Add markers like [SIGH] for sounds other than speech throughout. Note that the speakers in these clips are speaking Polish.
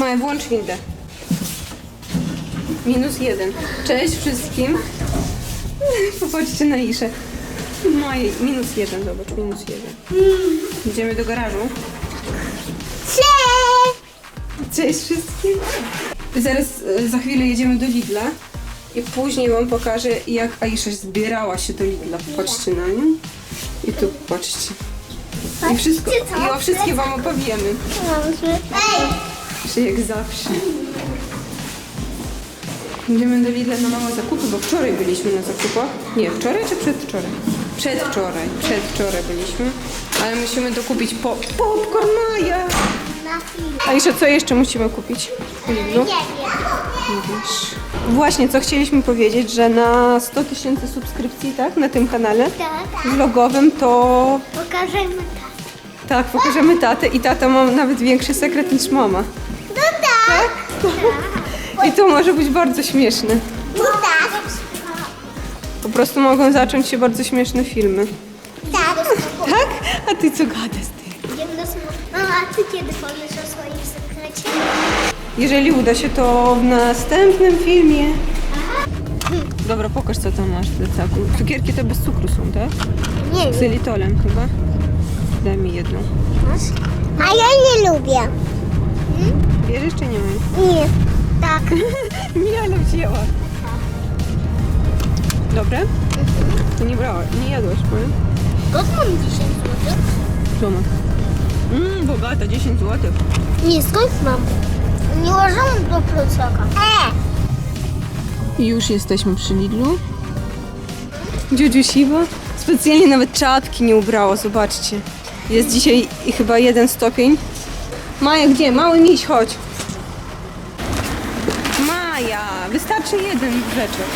Maja, włącz windę. Minus jeden. Cześć wszystkim. Popatrzcie na Iszę. Maja, minus jeden, zobacz, minus jeden. Idziemy do garażu. Cześć wszystkim. Zaraz, e, za chwilę jedziemy do Lidla i później wam pokażę, jak Aisza zbierała się do Lidla. Patrzcie na nią. I tu patrzcie. I wszystko, i o wszystkim wam opowiemy. Czy jak zawsze. Idziemy do Lidla na małe zakupy, bo wczoraj byliśmy na zakupach. Nie, wczoraj czy przedwczoraj? Przedwczoraj. Przedwczoraj byliśmy. Ale musimy dokupić po popcorn Maja. Chwilę. Aisza, co jeszcze musimy kupić w Lidlu? Nie wiem. Nie wiesz. Właśnie, co chcieliśmy powiedzieć, że na 100 tysięcy subskrypcji, tak, na tym kanale Tak. vlogowym, to Pokażemy tak. tak, pokażemy tatę i tata ma nawet większy sekret niż mama. I to może być bardzo śmieszne. No tak. Po prostu mogą zacząć się bardzo śmieszne filmy. Tak. Tak? A ty co gadasz ty? Idziemy do smoka. Mama, a ty kiedy powiesz o swoim sekrecie? Jeżeli uda się, to w następnym filmie. Dobra, pokaż co tam masz w plecaku. Cukierki to bez cukru są, tak? Nie Z xylitolem chyba. Daj mi jedną. A ja nie lubię. [LAUGHS] Tak. Miala wzięła. Dobre? Ty nie brała, nie jadłaś, powiem? Skąd mam 10 zł? Toma. Mmm, bogata, 10 zł. Nie, skąd mam? Nie łożą do plecaka. E! I już jesteśmy przy Lidlu. Dziudziu siwa. Specjalnie nawet czapki nie ubrała, zobaczcie. Jest dzisiaj chyba jeden stopień. Maja, gdzie? Mały miś, chodź. Wystarczy jeden rzeczek.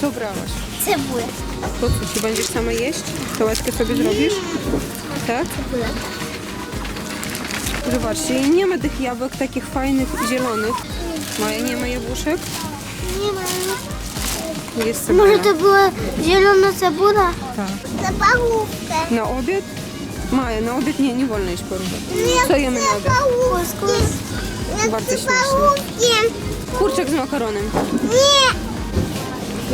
Co brałaś? Cebulę. Po co będziesz sama jeść? Tołeczkę sobie zrobisz? Tak? Cebulę. Zobaczcie, nie ma tych jabłek takich fajnych, zielonych. Maja, nie ma jabłuszek? Nie ma. Jest cebula. Może to była zielona cebula? Tak. Zapałówkę. Na obiad? Maja, na obiad nie, nie wolno iść po rybę. Co jemy na obiad? Zapałówkiem. Bardzo śmieszne. Zapałówkiem. Kurczak z makaronem. Nie.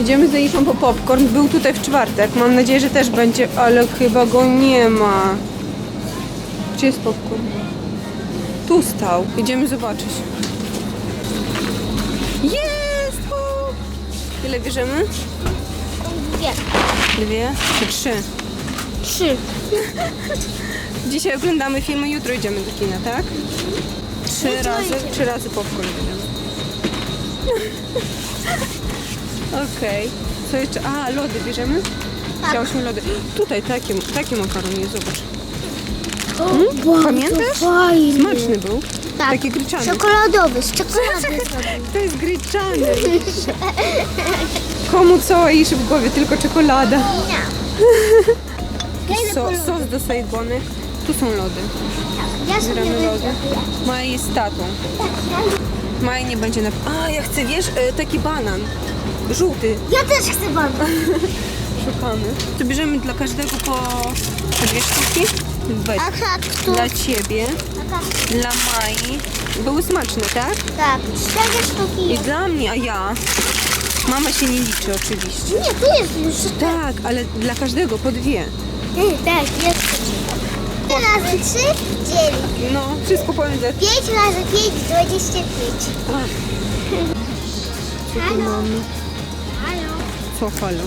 Idziemy z Iszą po popcorn. Był tutaj w czwartek. Mam nadzieję, że też będzie, ale chyba go nie ma. Gdzie jest popcorn? Tu stał. Idziemy zobaczyć. Jest! Ile bierzemy? Dwie. Dwie czy trzy? Trzy. [LAUGHS] Dzisiaj oglądamy filmy, jutro idziemy do kina, tak? Trzy Jutro razy, trzy razy popcorn bierzemy. Okej. Co jeszcze? A, lody bierzemy? Tak. Chciałyśmy lody. Tutaj taki, taki makaron jest, zobacz. O, Pamiętasz? Fajny. Smaczny był. Tak. Taki gryczany. Czekoladowy, z [LAUGHS] czekolady. To jest gryczany. Komu co iszy w głowie? Tylko czekolada. [LAUGHS] So, sos do sojbony. Tu są lody. Ja sobie Bieramy lody. Maja jest z tatą. Maja nie będzie na... A, ja chcę, wiesz, e, taki banan. Żółty. Ja też chcę bardzo. [LAUGHS] Szukamy. To bierzemy dla każdego po, po dwie sztuki. Weź. Aha, kto? Dla ciebie, Aha, dla Mai. Były smaczne, tak? tak, cztery sztuki. I dla mnie, a ja. Mama się nie liczy oczywiście. Nie, tu jest już. Tak, ale dla każdego po dwie. Tak, jest. Trzy razy trzy dzieli. No, wszystko za... Pięć razy pięć, dwadzieścia pięć. Co tu mamy? Halo. Co halo?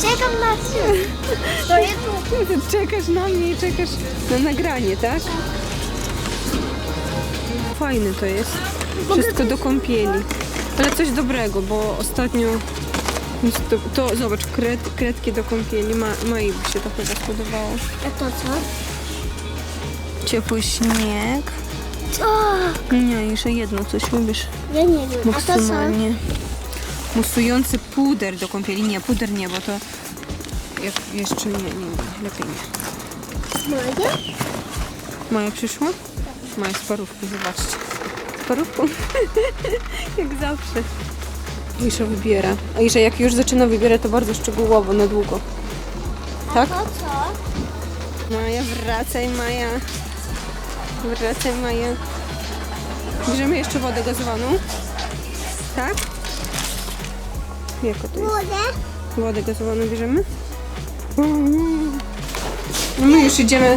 Czekam na trzy. To jest tu. Czekasz na mnie i czekasz na nagranie, tak? Fajne to jest. Wszystko do kąpieli. Ale coś dobrego, bo ostatnio to, to zobacz, kred, kredki do kąpieli. Ma, Mai by się to chyba spodobało. A to co? Ciepły śnieg. O, Nie, jeszcze jedno coś lubisz. ja nie wiem. A to co? Maksymalnie. Musujący puder do kąpieli. Nie, puder nie, bo to jak jeszcze nie, nie, nie, lepiej nie. Moje? Maja przyszła? Maja z parówką, zobaczcie. Z parówką? [LAUGHS] jak zawsze. Isza wybiera. A Isza jak już zaczyna wybierać, to bardzo szczegółowo, na długo. Tak? To co? Maja, wracaj Maja. Wracaj Maja. Bierzemy jeszcze wodę gazowaną. Tak? Jaka to jest? Wodę? Wodę gazowaną bierzemy? No my już idziemy,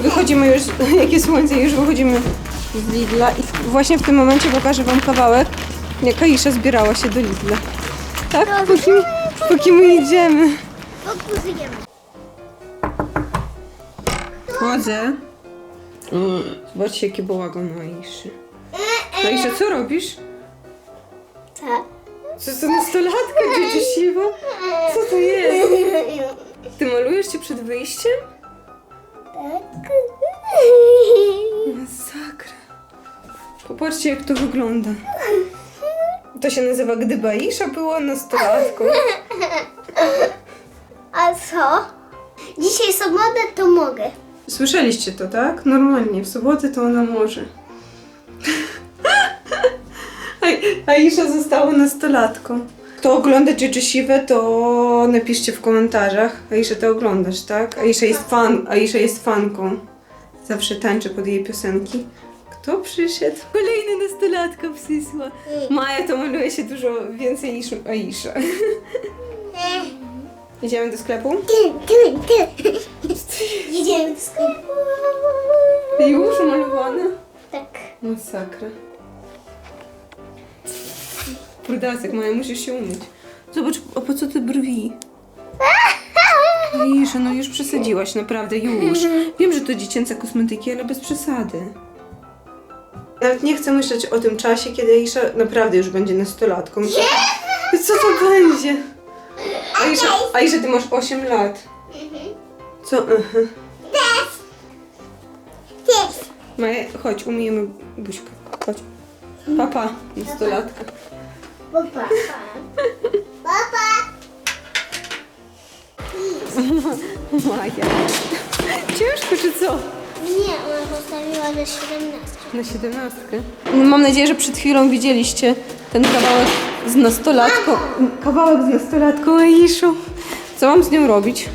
wychodzimy już, [LAUGHS] jakie słońce, już wychodzimy z Lidla i właśnie w tym momencie pokażę Wam kawałek, jak Aisza zbierała się do Lidla. Tak? Póki, póki my idziemy. Pokusujemy. Chodzę. Zobaczcie, jaki bałagan ma Aiszy. Aisza, co robisz? Tak. Co to nastolatka, dzieci siwa? Co to jest? Ty malujesz się przed wyjściem? Tak. Masakra. Popatrzcie, jak to wygląda. To się nazywa Gdyby Aisza była nastolatką. A co? Dzisiaj sobotę to mogę. Słyszeliście to, tak? Normalnie, w sobotę to ona może. [LAUGHS] Aisza została nastolatką. Kto ogląda Dzieci Siwe, to napiszcie w komentarzach. Aisza, ty oglądasz, tak? Aisza jest, fan, Aisza jest fanką. Zawsze tańczy pod jej piosenki. Kto przyszedł? Kolejna nastolatka przysła. Maja to maluje się dużo więcej niż Aisza. Idziemy do sklepu? Jedziemy do sklepu. Już malowane? Tak. Masakra. Brudasek, Maja, musisz się umyć. Zobacz, a po co te brwi? Aisza, no już przesadziłaś, naprawdę, już. Wiem, że to dziecięce kosmetyki, ale bez przesady. Nawet nie chcę myśleć o tym czasie, kiedy Aisza naprawdę już będzie nastolatką. Co to będzie? Aisza, Aisza ty masz 8 lat. Co? Aha. Ty. Maja, chodź, umyjemy buźkę. Chodź. Papa, nastolatka. Papa. Papa. Maja. Ciężko czy co? Nie, ona postawiła do 17. Na siedemnastkę. Mam nadzieję, że przed chwilą widzieliście ten kawałek z nastolatką. Kawałek z nastolatką Aiszu. Co mam z nią robić?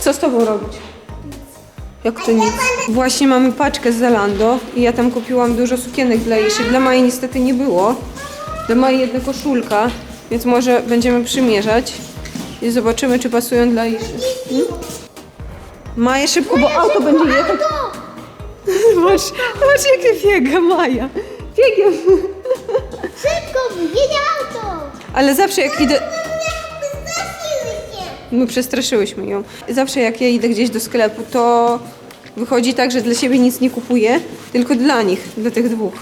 Co z tobą robić? Jak to nic? Właśnie mamy paczkę z Zalando i ja tam kupiłam dużo sukienek dla Aiszy. Dla Mai niestety nie było. Dla Mai jedna koszulka, więc może będziemy przymierzać i zobaczymy, czy pasują dla Aiszy. Hmm? Maja, szybko, bo auto będzie jechać. [LAUGHS] Zobacz, zobacz jakie biega Maja. Biegiem. Szybko, jedzie auto. Ale zawsze jak idę... My przestraszyłyśmy ją. Zawsze jak ja idę gdzieś do sklepu, to wychodzi tak, że dla siebie nic nie kupuję, tylko dla nich, dla tych dwóch.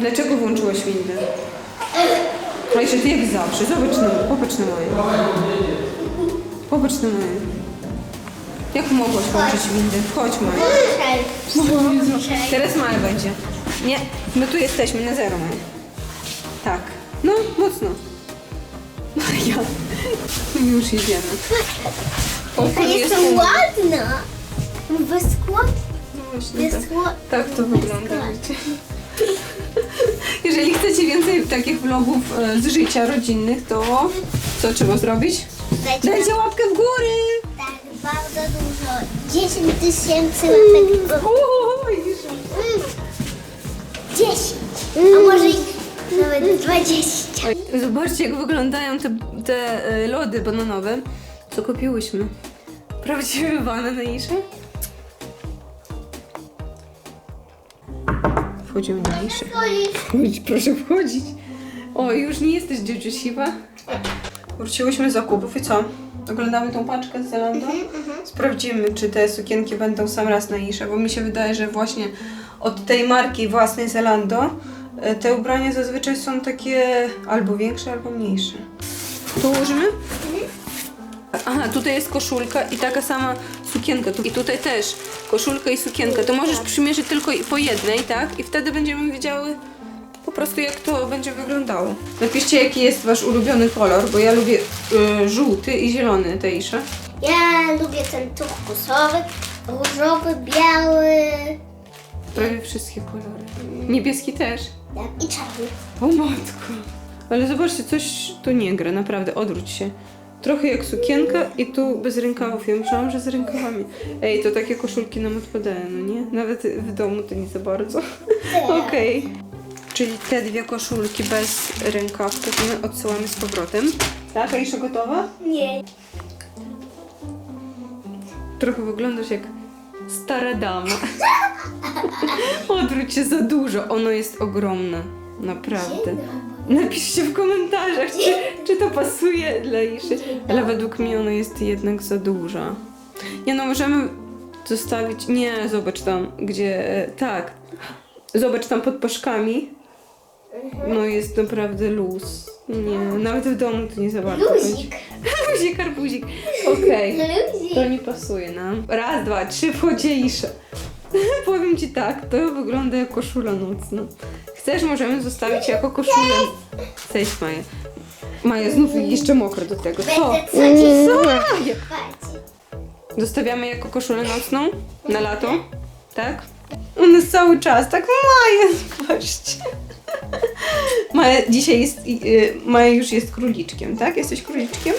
Dlaczego włączyłaś windę? Majsze, ty jak zawsze. Zobacz na popatrz na moje. Popatrz na moje. Jak mogłaś włączyć windę? Chodź, Maja. Teraz Maja będzie. Nie, my tu jesteśmy na zero, Maja. Tak. No, mocno. Maja. Już idziemy. O, A jestem ładna. Bez skła. Właśnie tak. Tak to wygląda życie. Jeżeli chcecie więcej takich vlogów e, z życia rodzinnych, to co trzeba zrobić? Dajcie Dajcie łapkę w góry! Bardzo dużo. 10 tysięcy łapek. w górę. Oj, Mm. 10. A może ich nawet 20. Oj, Zobaczcie, jak wyglądają te, te e, lody bananowe, co kupiłyśmy. Prawdziwy [LAUGHS] banan, Aisza? Wchodzimy na Aiszę. Wchodź, proszę wchodzić. O, już nie jesteś dzieciu siwa. Wróciłyśmy z zakupów i co? Oglądamy tą paczkę z Zalando? Sprawdzimy, czy te sukienki będą sam raz na Isze, bo mi się wydaje, że właśnie od tej marki własnej Zalando e, te ubrania zazwyczaj są takie albo większe, albo mniejsze. Tu ułożymy? Aha, tutaj jest koszulka i taka sama sukienka. I tutaj też koszulka i sukienka. To możesz przymierzyć tylko po jednej, tak? I wtedy będziemy wiedziały po prostu jak to będzie wyglądało. Napiszcie jaki jest wasz ulubiony kolor, bo ja lubię y, żółty i zielony tejsze. Ja lubię ten turkusowy, różowy, biały Prawie wszystkie kolory. Niebieski też. tak, i czarny. O matko. Ale zobaczcie, coś tu nie gra, naprawdę, odwróć się. trochę jak sukienka i tu bez rękawów. Ja myślałam, że z rękawami. Ej, to takie koszulki nam odpadają, no nie? Nawet w domu to nie za bardzo. [LAUGHS] Okej. Czyli te dwie koszulki bez rękawków my odsyłamy z powrotem. Tak, Aisza gotowa? Nie. Trochę wyglądasz jak stara dama. [LAUGHS] Odwróć się za dużo. Ono jest ogromne. Naprawdę. Napiszcie w komentarzach, czy, czy to pasuje dla Iszy. Ale według mnie ono jest jednak za duża. Nie no, możemy zostawić... Nie, zobacz tam, gdzie... e, Tak. Zobacz tam pod paszkami. No jest naprawdę luz. Nie, nawet w domu to nie za bardzo. Luzik. [LAUGHS] Luzik, arbuzik. Okej. Luzik. To nie pasuje nam. Raz, dwa, trzy, Isza. [LAUGHS] Powiem ci tak, to wygląda jak koszula nocna. Chcesz, możemy zostawić jako koszulę. Cześć Maja. Maja, znów jeszcze mokro do tego. Co? Będę codziennie Co? Maja? Zostawiamy jako koszulę nocną na lato? Tak? On jest cały czas, tak Maja, zobaczcie. [LAUGHS] Maja dzisiaj jest, y, Maja już jest króliczkiem, tak? Jesteś króliczkiem?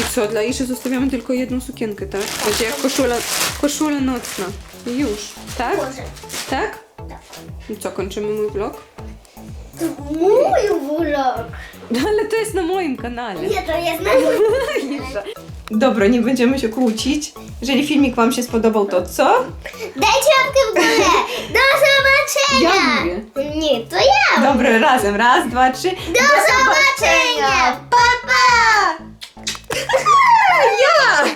I co, dla Iszy zostawiamy tylko jedną sukienkę, tak? Będzie jak koszula, koszula nocna. Już, tak? Może. Tak? I co, kończymy mój vlog? To mój vlog. [LAUGHS] Ale to jest na moim kanale. Nie, to jest na mój [LAUGHS] Dobra, nie będziemy się kłócić. Jeżeli filmik Wam się spodobał, to co? Dajcie łapkę w górę! Do zobaczenia! Ja mówię. Nie, to ja! Dobra, razem. Raz, dwa, trzy. Do, zobaczenia! papa. pa! [LAUGHS] ja!